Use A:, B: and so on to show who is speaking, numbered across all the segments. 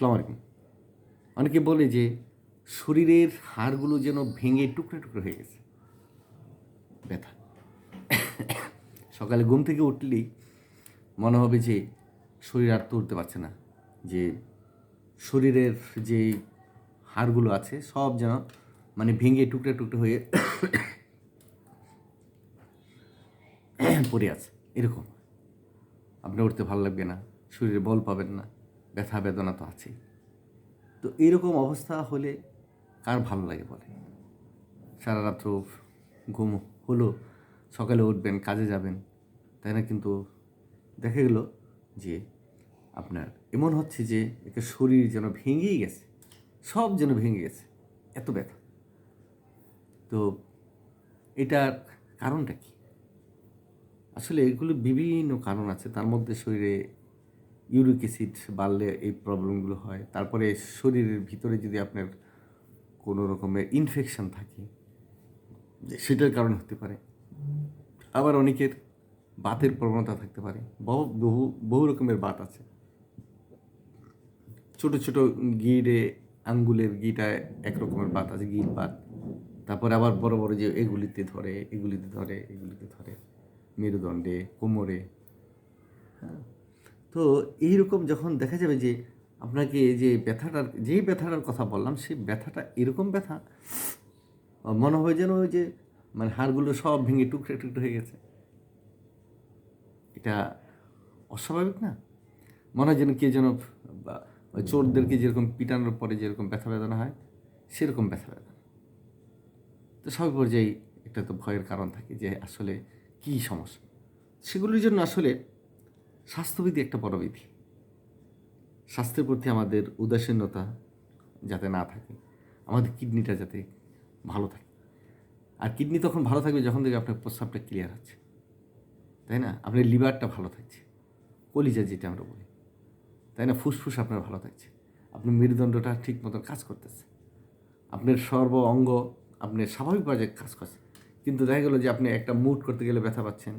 A: সালাম আলাইকুম। অনেকে বলে যে শরীরের হাড়গুলো যেন ভেঙে টুকরো টুকরো হয়ে গেছে। ব্যথা। সকালে ঘুম থেকে উঠলেই মনে হবে যে শরীর আর তুলতে পারছে না, যে শরীরের যে হাড়গুলো আছে সব যেন মানে ভেঙে টুকরো টুকরো হয়ে পড়ে আছে। এরকম। আপনার উঠতে ভালো লাগবে না, শরীরে বল পাবেন না। ব্যথা বেদনা তো আছেই। তো এইরকম অবস্থা হলে কার ভালো লাগে বলে? সারা রাত্র ঘুম হলো, সকালে উঠবেন, কাজে যাবেন, তাই না? কিন্তু দেখা গেল যে আপনার এমন হচ্ছে যে একটা শরীর যেন ভেঙেই গেছে, সব যেন ভেঙে গেছে, এত ব্যথা। তো এটার কারণটা কি? আসলে এগুলো বিভিন্ন কারণ আছে, তার মধ্যে শরীরে ইউরিক অ্যাসিড বাড়লে এই প্রবলেমগুলো হয়। তারপরে শরীরের ভিতরে যদি আপনার কোনো রকমের ইনফেকশান থাকে, সেটার কারণে হতে পারে। আবার অনেকের বাতের প্রবণতা থাকতে পারে। বহু বহু বহু রকমের বাত আছে। ছোট ছোট গিরে আঙ্গুলের গিটায় এক রকমের বাত আছে গির বাত। তারপরে আবার বড় বড় যে এগুলিতে ধরে এগুলিতে ধরে এগুলিতে ধরে। মেরুদণ্ডে, কোমরে হ্যাঁ। তো এইরকম যখন দেখা যাবে যে আপনাকে যে ব্যথাটার যেই ব্যথাটার কথা বললাম, সেই ব্যথাটা এরকম ব্যথা, মনে হয় যেন ওই যে মানে হাড়গুলো সব ভেঙে টুকরে টুকরে হয়ে গেছে। এটা অস্বাভাবিক না? মনে হয় যেন কে যেন চোরদেরকে যেরকম পিটানোর পরে যেরকম ব্যথা বেদনা হয়, সেরকম ব্যথা বেদনা। তো সব পর্যায়ে একটা তো ভয়ের কারণ থাকে যে আসলে কী সমস্যা? সেগুলির জন্য আসলে স্বাস্থ্যবিধি একটা বড় বিধি স্বাস্থ্যের প্রতি আমাদের উদাসীনতা যাতে না থাকে, আমাদের কিডনিটা যাতে ভালো থাকে। আর কিডনি তখন ভালো থাকবে যখন থেকে আপনার প্রস্রাবটা ক্লিয়ার আছে তাই না? আপনার লিভারটা ভালো থাকছে। কলিজা যেটা আমরা বলি। তাই না? ফুসফুস আপনার ভালো থাকছে। আপনার মেরুদণ্ডটা ঠিক মতন কাজ করতেছে। আপনার সর্ব অঙ্গ আপনার স্বাভাবিক পর্যায়ে কাজ করছে। কিন্তু দেখা গেলো যে আপনি একটা মুড করতে গেলে ব্যথা পাচ্ছেন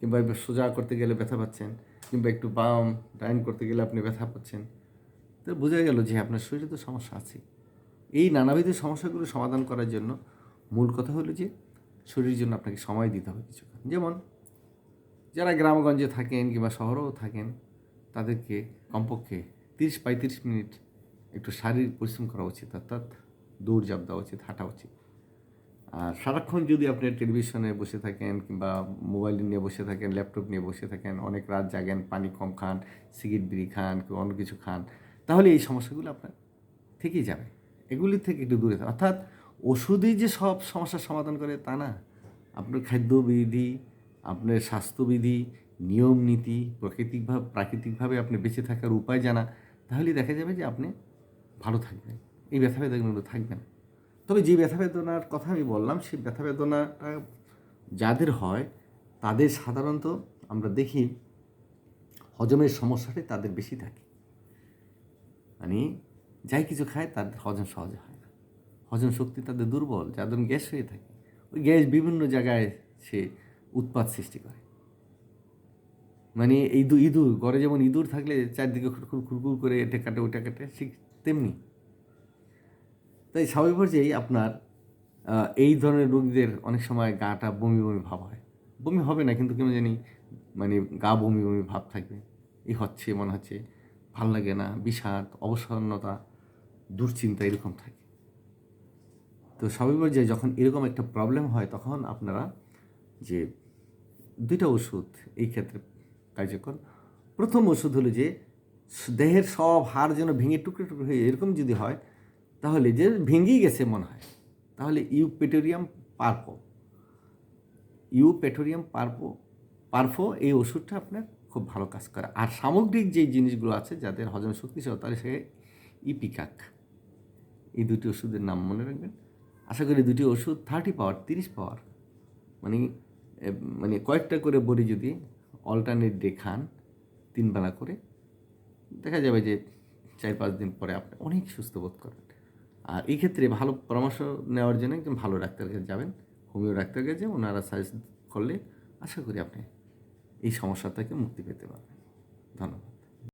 A: কিংবা সোজা করতে গেলে ব্যথা পাচ্ছেন। কিংবা একটু বাম ডাইন করতে গেলে আপনি ব্যথা পাচ্ছেন, তো বোঝা গেল যে আপনার শরীরে তো সমস্যা আছে এই নানাবিধ সমস্যাগুলো সমাধান করার জন্য মূল কথা হলো যে শরীরের জন্য আপনাকে সময় দিতে হবে কিছুক্ষণ। যেমন যারা গ্রামগঞ্জে থাকেন কিংবা শহরেও থাকেন, তাদেরকে কমপক্ষে তিরিশ পঁয়ত্রিশ মিনিট একটু শারীরিক পরিশ্রম করা উচিত, অর্থাৎ দৌড় জাপ দেওয়া উচিত, হাঁটা উচিত। আর সারাক্ষণ যদি আপনি টেলিভিশনে বসে থাকেন কিংবা মোবাইল নিয়ে বসে থাকেন, ল্যাপটপ নিয়ে বসে থাকেন, অনেক রাত জাগেন, পানি কম খান, সিগারেট বিড়ি খান, কিংবা অন্য কিছু খান, তাহলে এই সমস্যাগুলো আপনার থেকেই যাবে। এগুলি থেকে একটু দূরে থাকা অর্থাৎ ওষুধই যে সব সমস্যার সমাধান করে তা না। আপনার খাদ্যবিধি, আপনার স্বাস্থ্যবিধি, নিয়ম নীতি প্রাকৃতিকভাবে প্রাকৃতিকভাবে আপনি বেঁচে থাকার উপায় জানা, তাহলেই দেখা যাবে যে আপনি ভালো থাকবেন। এই ব্যথা বেদনাগুলো থাকবে না। তবে যে ব্যথা বেদনার কথা আমি বললাম, সেই ব্যথা বেদনাটা যাদের হয়, তাদের সাধারণত আমরা দেখি হজমের সমস্যাটাই তাদের বেশি থাকে। মানে যাই কিছু খায় তাদের হজম সহজে হয় না। হজম শক্তি তাদের দুর্বল যাদের গ্যাস হয়ে থাকে। ওই গ্যাস বিভিন্ন জায়গায় সে উৎপাত সৃষ্টি করে। মানে দু, ইঁদুর ঘরে যেমন ইঁদুর থাকলে চারদিকে খুরখুর খুরখুর করে এটা কাটে ওটা কাটে, ঠিক তেমনি তাই স্বাভাবিক পর্যায়েই আপনার এই ধরনের রোগীদের অনেক সময় গাটা বমি বমি ভাব হয়। বমি হবে না, কিন্তু কেন জানি মানে গা বমি বমি ভাব থাকবে। এই হচ্ছে, মনে হচ্ছে, ভালো লাগে না, বিষাদ, অবসন্নতা, দুশ্চিন্তা এরকম থাকে। তো স্বাভাবিক পর্যায়ে যখন এরকম একটা প্রবলেম হয়, তখন আপনারা যে দুইটা ওষুধ এই ক্ষেত্রে কার্যকর। প্রথম ওষুধ হলো যে, দেহের সব হাড় যেন ভেঙে টুকরো টুকরো হয়ে এরকম যদি হয় তাহলে যে ভেঙেই গেছে মনে হয়। তাহলে ইউ ইউপেটোরিয়াম পারপো। ইউপেটোরিয়াম পারপো, পারফো এই ওষুধটা আপনার খুব ভালো কাজ করে। আর সামগ্রিক যে জিনিসগুলো আছে যাদের হজম শক্তি সহ তাহলে সে ইপিকাক। এই দুটি ওষুধের নাম মনে রাখবেন। আশা করি দুটি ওষুধ থার্টি পাওয়ার তিরিশ পাওয়ার মানে মানে কয়েকটা করে বড়ি যদি অল্টারনেট ডে খান তিন বেলা করে, দেখা যাবে যে চার পাঁচ দিন পরে আপনি অনেক সুস্থ বোধ করেন। আর এই ক্ষেত্রে ভালো পরামর্শ নেওয়ার জন্য একজন ভালো ডাক্তার কাছে যাবেন, হোমিও ডাক্তার কাছে, ওনারা সাজেস্ট করলে আশা করি আপনি এই সমস্যা থেকে মুক্তি পেতে পারবেন। ধন্যবাদ।